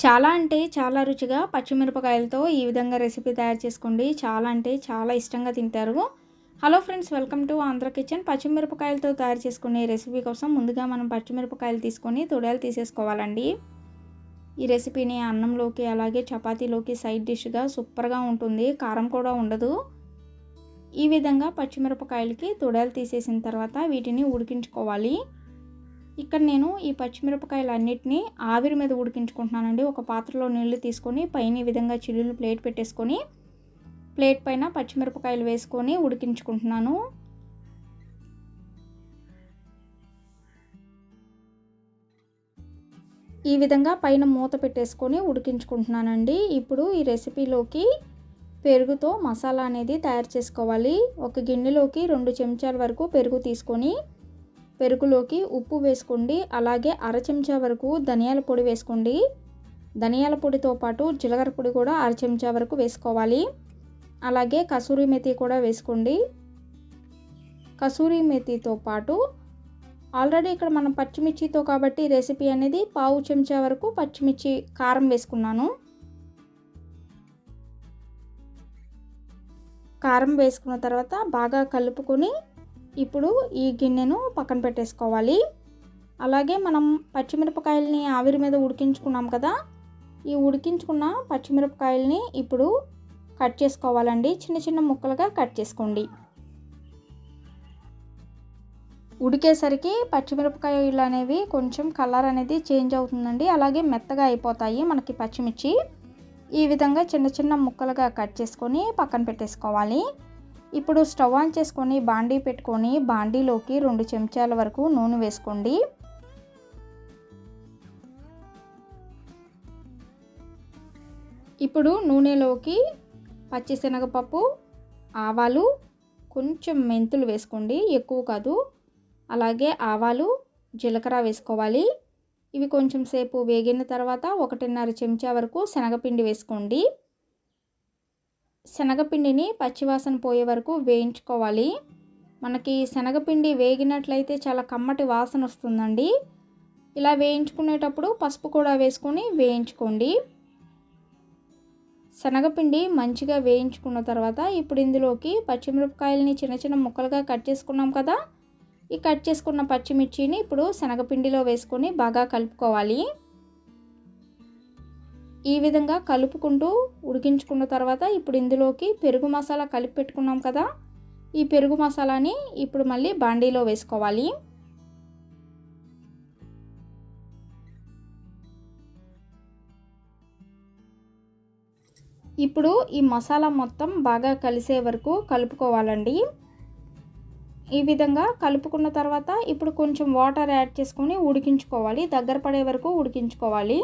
చాలా అంటే చాలా రుచిగా పచ్చిమిరపకాయలతో ఈ విధంగా రెసిపీ తయారు చేసుకోండి. చాలా అంటే చాలా ఇష్టంగా తింటారు. Hello friends welcome to Andhra kitchen. పచ్చిమిరపకాయలతో తయారు చేసుకునే రెసిపీ కోసం ముందుగా మనం పచ్చిమిరపకాయలు తీసుకొని తొడలు తీసేసుకోవాలండి. ఈ రెసిపీని అన్నంలోకి అలాగే చపాతీలోకి సైడ్ డిష్గా సూపర్గా ఉంటుంది. కారం కూడా ఉండదు. ఈ విధంగా పచ్చిమిరపకాయలకి తొడలు తీసేసిన తర్వాత వీటిని ఉడికించుకోవాలి. ఇక్కడ నేను ఈ పచ్చిమిరపకాయలు అన్నిటినీ ఆవిరి మీద ఉడికించుకుంటున్నానండి. ఒక పాత్రలో నీళ్ళు తీసుకొని పైన ఈ విధంగా చిల్లులు ప్లేట్ పెట్టేసుకొని ప్లేట్ పైన పచ్చిమిరపకాయలు వేసుకొని ఉడికించుకుంటున్నాను. ఈ విధంగా పైన మూత పెట్టేసుకొని ఉడికించుకుంటున్నానండి. ఇప్పుడు ఈ రెసిపీలోకి పెరుగుతో మసాలా అనేది తయారు చేసుకోవాలి. ఒక గిన్నెలోకి రెండు చెంచాల వరకు పెరుగు తీసుకొని పెరుగులోకి ఉప్పు వేసుకోండి. అలాగే అర చెంచా వరకు ధనియాల పొడి వేసుకోండి. ధనియాల పొడితో పాటు జీలకర్ర పొడి కూడా అర చెంచా వరకు వేసుకోవాలి. అలాగే కసూరి మెతి కూడా వేసుకోండి. కసూరి మెతితో పాటు ఆల్రెడీ ఇక్కడ మనం పచ్చిమిర్చితో కాబట్టి రెసిపీ అనేది పావు చెంచా వరకు పచ్చిమిర్చి కారం వేసుకున్నాను. కారం వేసుకున్న తర్వాత బాగా కలుపుకొని ఇప్పుడు ఈ గిన్నెను పక్కన పెట్టేసుకోవాలి. అలాగే మనం పచ్చిమిరపకాయలని ఆవిరి మీద ఉడికించుకున్నాం కదా ఈ ఉడికించుకున్న పచ్చిమిరపకాయలని ఇప్పుడు కట్ చేసుకోవాలండి. చిన్న చిన్న ముక్కలుగా కట్ చేసుకోండి. ఉడికేసరికి పచ్చిమిరపకాయలు అనేవి కొంచెం కలర్ అనేది చేంజ్ అవుతుందండి. అలాగే మెత్తగా అయిపోతాయి మనకి పచ్చిమిర్చి. ఈ విధంగా చిన్న చిన్న ముక్కలుగా కట్ చేసుకొని పక్కన పెట్టేసుకోవాలి. ఇప్పుడు స్టవ్ ఆన్ చేసుకొని బాండీ పెట్టుకొని బాండీలోకి రెండు చెంచాల వరకు నూనె వేసుకోండి. ఇప్పుడు నూనెలోకి పచ్చిశనగపప్పు ఆవాలు కొంచెం మెంతులు వేసుకోండి. ఎక్కువ కాదు. అలాగే ఆవాలు జీలకర్ర వేసుకోవాలి. ఇవి కొంచెం సేపు వేగిన తర్వాత ఒకటిన్నర చెంచా వరకు శనగపిండి వేసుకోండి. శనగపిండిని పచ్చివాసన పోయే వరకు వేయించుకోవాలి. మనకి శనగపిండి వేగినట్లయితే చాలా కమ్మటి వాసన వస్తుందండి. ఇలా వేయించుకునేటప్పుడు పసుపు కూడా వేసుకొని వేయించుకోండి. శనగపిండి మంచిగా వేయించుకున్న తర్వాత ఇప్పుడు ఇందులోకి పచ్చిమిరపకాయలని చిన్న చిన్న ముక్కలుగా కట్ చేసుకున్నాం కదా. ఈ కట్ చేసుకున్న పచ్చిమిర్చిని ఇప్పుడు శనగపిండిలో వేసుకొని బాగా కలుపుకోవాలి. ఈ విధంగా కలుపుకుంటూ ఉడికించుకున్న తర్వాత ఇప్పుడు ఇందులోకి పెరుగు మసాలా కలిపి పెట్టుకున్నాం కదా. ఈ పెరుగు మసాలాని ఇప్పుడు మళ్ళీ బాండీలో వేసుకోవాలి. ఇప్పుడు ఈ మసాలా మొత్తం బాగా కలిసే వరకు కలుపుకోవాలండి. ఈ విధంగా కలుపుకున్న తర్వాత ఇప్పుడు కొంచెం వాటర్ యాడ్ చేసుకొని ఉడికించుకోవాలి. దగ్గర పడే వరకు ఉడికించుకోవాలి.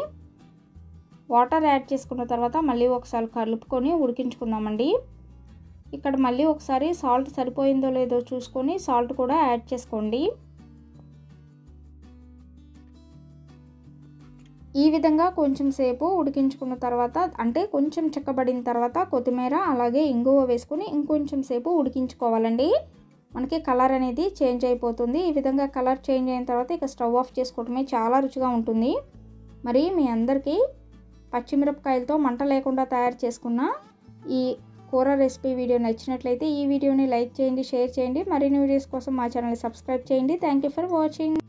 వాటర్ యాడ్ చేసుకున్న తర్వాత మళ్ళీ ఒకసారి కలుపుకొని ఉడికించుకుందామండి. ఇక్కడ మళ్ళీ ఒకసారి సాల్ట్ సరిపోయిందో లేదో చూసుకొని సాల్ట్ కూడా యాడ్ చేసుకోండి. ఈ విధంగా కొంచెం సేపు ఉడికించుకున్న తర్వాత అంటే కొంచెం చెక్కబడిన తర్వాత కొత్తిమీర అలాగే ఇంగువ వేసుకొని ఇంకొంచెం సేపు ఉడికించుకోవాలండి. మనకి కలర్ అనేది చేంజ్ అయిపోతుంది. ఈ విధంగా కలర్ చేంజ్ అయిన తర్వాత ఇక స్టవ్ ఆఫ్ చేసుకోవడమే చాలా రుచిగా ఉంటుంది. మరి మీ అందరికీ పచ్చిమిరపకాయలతో మంట లేకుండా తయారు చేసుకున్న ఈ కూర రెసిపీ వీడియో నచ్చినట్లయితే ఈ వీడియోని లైక్ చేయండి షేర్ చేయండి. మరిన్ని వీడియోస్ కోసం మా ఛానల్ని సబ్స్క్రైబ్ చేయండి. Thank you for watching